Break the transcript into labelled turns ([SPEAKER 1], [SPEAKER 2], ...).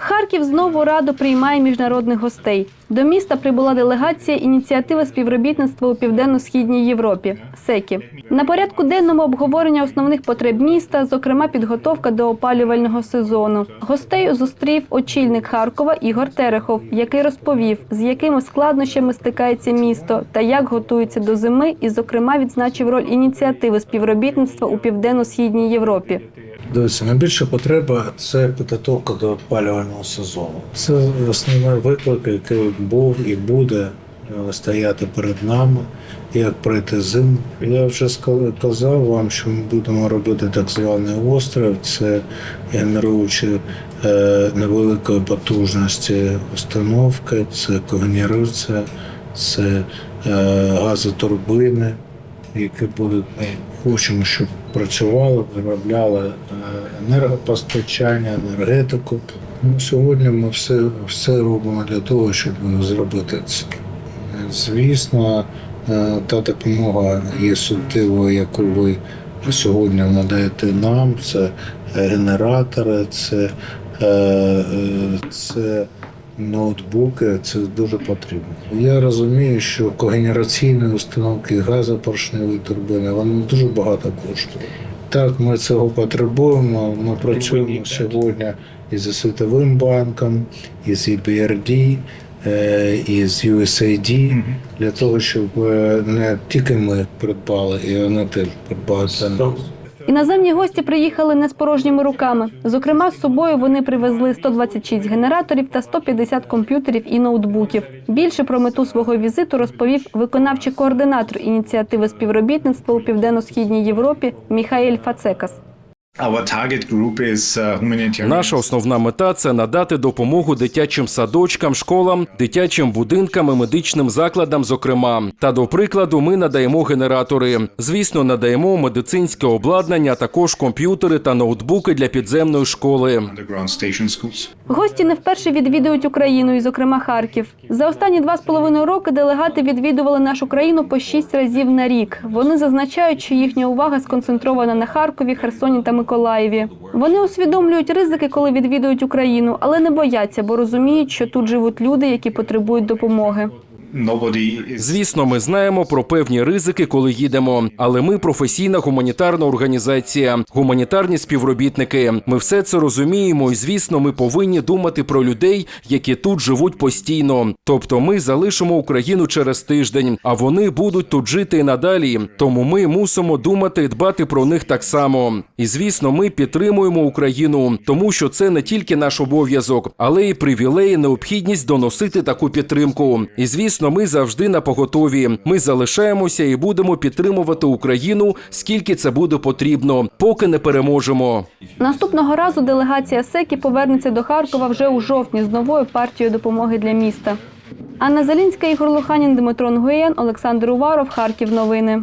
[SPEAKER 1] Харків знову радо приймає міжнародних гостей. До міста прибула делегація ініціативи співробітництва у південно-східній Європі СЕКІ. На порядку денному обговорення основних потреб міста, зокрема підготовка до опалювального сезону. Гостей зустрів очільник Харкова Ігор Терехов, який розповів, з якими складнощами стикається місто та як готується до зими, і, зокрема, відзначив роль ініціативи співробітництва у південно-східній Європі.
[SPEAKER 2] Дивіться, найбільша потреба це підготовка до опалювального сезону. Це основний виклик, який був і буде е, стояти перед нами, як пройти зиму. Я вже ска- казав вам, що ми будемо робити так званий острів. Це генеруючи е, невеликої потужності установки, це когенерація, це е, газотурбини які будуть ми хочемо, щоб працювали, виробляли е, енергопостачання, енергетику. Ну, сьогодні ми все, все робимо для того, щоб зробити це. Звісно, е, та допомога є суттєвою, яку ви сьогодні надаєте нам. Це генератори, це, е, це ноутбуки, це дуже потрібно. Я розумію, що когенераційні установки, газопоршневі турбини, вони дуже багато коштують. Так, ми цього потребуємо. Ми працюємо сьогодні із Світовим банком, із EBRD, е, із USAID, для того, щоб е, не тільки ми придбали, і вони теж придбали.
[SPEAKER 1] Іноземні гості приїхали не з порожніми руками. Зокрема, з собою вони привезли 126 генераторів та 150 комп'ютерів і ноутбуків. Більше про мету свого візиту розповів виконавчий координатор ініціативи співробітництва у південно-східній Європі Міхаель Фацекас.
[SPEAKER 3] Наша основна мета це надати допомогу дитячим садочкам, школам, дитячим будинкам і медичним закладам. Зокрема, та до прикладу, ми надаємо генератори. Звісно, надаємо медицинське обладнання, також комп'ютери та ноутбуки для підземної школи.
[SPEAKER 1] Гості не вперше відвідують Україну, і, зокрема, Харків. За останні два з половиною роки делегати відвідували нашу країну по шість разів на рік. Вони зазначають, що їхня увага сконцентрована на Харкові, Херсоні та Миколаєві. Вони усвідомлюють ризики, коли відвідують Україну, але не бояться, бо розуміють, що тут живуть люди, які потребують допомоги.
[SPEAKER 3] Звісно, ми знаємо про певні ризики, коли їдемо. Але ми професійна гуманітарна організація, гуманітарні співробітники. Ми все це розуміємо, і звісно, ми повинні думати про людей, які тут живуть постійно. Тобто, ми залишимо Україну через тиждень, а вони будуть тут жити і надалі. Тому ми мусимо думати і дбати про них так само. І звісно, ми підтримуємо Україну, тому що це не тільки наш обов'язок, але й привілей, і необхідність доносити таку підтримку. І звісно, ми завжди на поготові. Ми залишаємося і будемо підтримувати Україну, скільки це буде потрібно, поки не переможемо.
[SPEAKER 1] Наступного разу делегація СЕКІ повернеться до Харкова вже у жовтні з новою партією допомоги для міста. Анна Залінська, Ігор Луханін, Дмитро Нгуєн, Олександр Уваров, Харків. Новини.